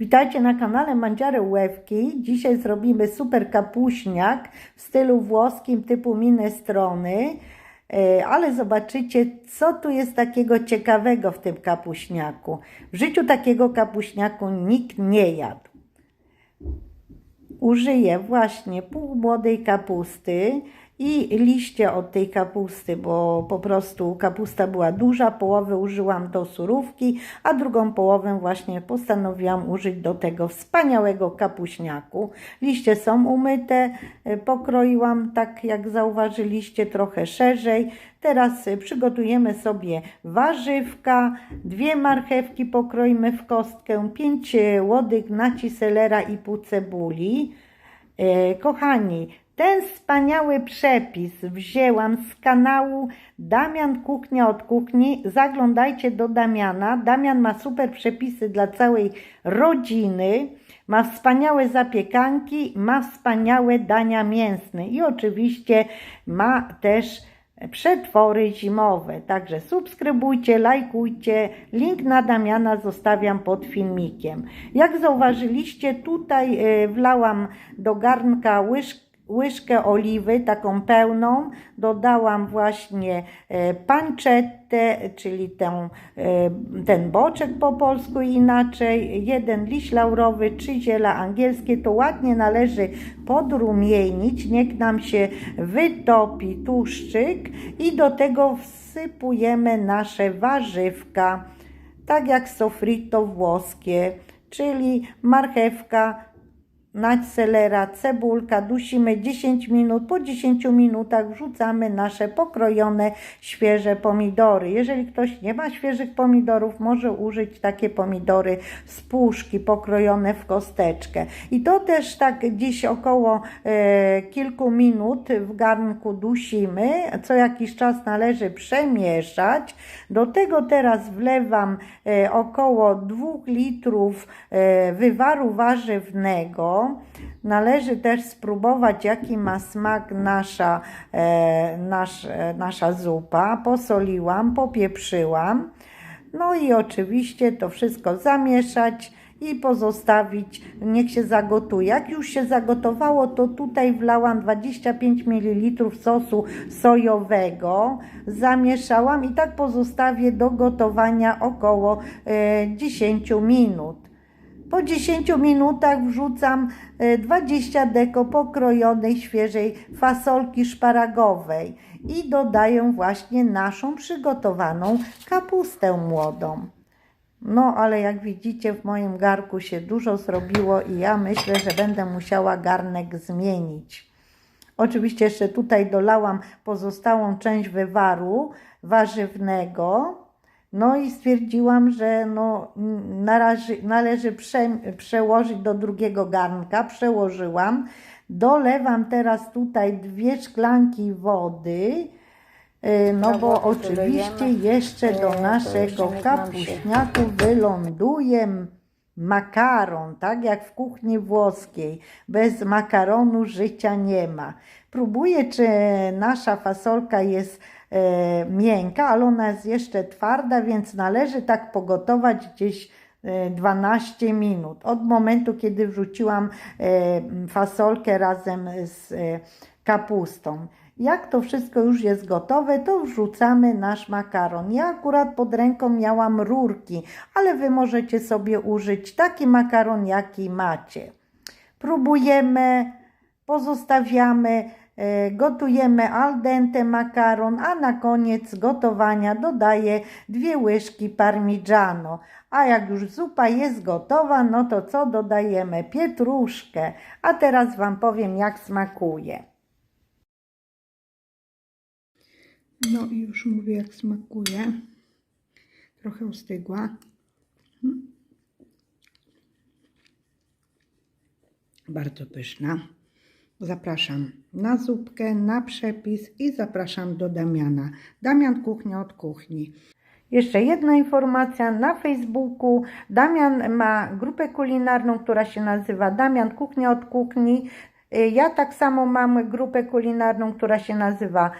Witajcie na kanale Mandziare Łewki. Dzisiaj zrobimy super kapuśniak w stylu włoskim typu minestrony. E, Ale zobaczycie, co tu jest takiego ciekawego w tym kapuśniaku. W życiu takiego kapuśniaku nikt nie jadł. Użyję właśnie pół młodej kapusty i liście od tej kapusty, bo po prostu kapusta była duża, połowę użyłam do surówki, a drugą połowę właśnie postanowiłam użyć do tego wspaniałego kapuśniaku. Liście są umyte, e, pokroiłam tak jak zauważyliście trochę szerzej. Teraz e, przygotujemy sobie warzywka, dwie marchewki pokroimy w kostkę, pięć e, łodych naci selera i pół cebuli. Kochani, ten wspaniały przepis wzięłam z kanału Damian Kuchnia od Kuchni. Zaglądajcie do Damiana. Damian ma super przepisy dla całej rodziny. Ma wspaniałe zapiekanki, ma wspaniałe dania mięsne i oczywiście ma też przetwory zimowe. Także subskrybujcie, lajkujcie. Link na Damiana zostawiam pod filmikiem. Jak zauważyliście, tutaj e, wlałam do garnka łyżkę łyżkę oliwy, taką pełną, dodałam właśnie e, panczettę, czyli e, ten boczek po polsku inaczej, jeden liść laurowy, trzy ziela angielskie, to ładnie należy podrumienić, niech nam się wytopi tłuszczyk i do tego wsypujemy nasze warzywka, tak jak sofrito włoskie, czyli marchewka, nać selera, cebulka, dusimy 10 minut. Po 10 minutach wrzucamy nasze pokrojone świeże pomidory. Jeżeli ktoś nie ma świeżych pomidorów, może użyć takie pomidory z puszki pokrojone w kosteczkę. I to też tak gdzieś około e, kilku minut w garnku dusimy. Co jakiś czas należy przemieszać. Do tego teraz wlewam e, około 2 litrów e, wywaru warzywnego. Należy też spróbować, jaki ma smak nasza, e, nasz, e, nasza zupa. Posoliłam, popieprzyłam. No i oczywiście to wszystko zamieszać i pozostawić, niech się zagotuje. Jak już się zagotowało, to tutaj wlałam 25 ml sosu sojowego, zamieszałam i tak pozostawię do gotowania około e, 10 minut. Po 10 minutach wrzucam e, 20 deko pokrojonej świeżej fasolki szparagowej i dodaję właśnie naszą przygotowaną kapustę młodą. No, ale jak widzicie, w moim garku się dużo zrobiło i ja myślę, że będę musiała garnek zmienić. Oczywiście jeszcze tutaj dolałam pozostałą część wywaru warzywnego. No i stwierdziłam, że no, należy, należy prze, przełożyć do drugiego garnka. Przełożyłam. Dolewam teraz tutaj dwie szklanki wody. y, No bo oczywiście jeszcze do naszego kapuśniaku wyląduje makaron, tak jak w kuchni włoskiej. Bez makaronu życia nie ma. Próbuję, czy nasza fasolka jest e, miękka, ale ona jest jeszcze twarda, więc należy tak pogotować gdzieś e, 12 minut. Od momentu, kiedy wrzuciłam e, fasolkę razem z e, kapustą. Jak to wszystko już jest gotowe, to wrzucamy nasz makaron. Ja akurat pod ręką miałam rurki, ale Wy możecie sobie użyć taki makaron, jaki macie. Próbujemy, pozostawiamy, e, gotujemy al dente makaron, a na koniec gotowania dodaję dwie łyżki parmigiano. A jak już zupa jest gotowa, no to co dodajemy? Pietruszkę. A teraz Wam powiem, jak smakuje. No i już mówię, jak smakuje. Trochę ostygła. Bardzo pyszna. Zapraszam na zupkę, na przepis i zapraszam do Damiana. Damian Kuchnia od Kuchni. Jeszcze jedna informacja na Facebooku. Damian ma grupę kulinarną, która się nazywa Damian Kuchnia od Kuchni. Ja tak samo mam grupę kulinarną, która się nazywa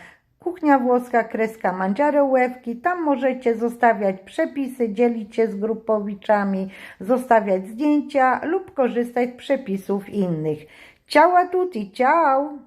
Kuchnia włoska, kreska Mangiare Łewki. Tam możecie zostawiać przepisy, dzielić się z grupowiczami, zostawiać zdjęcia lub korzystać z przepisów innych. Ciao a tutti, ciao!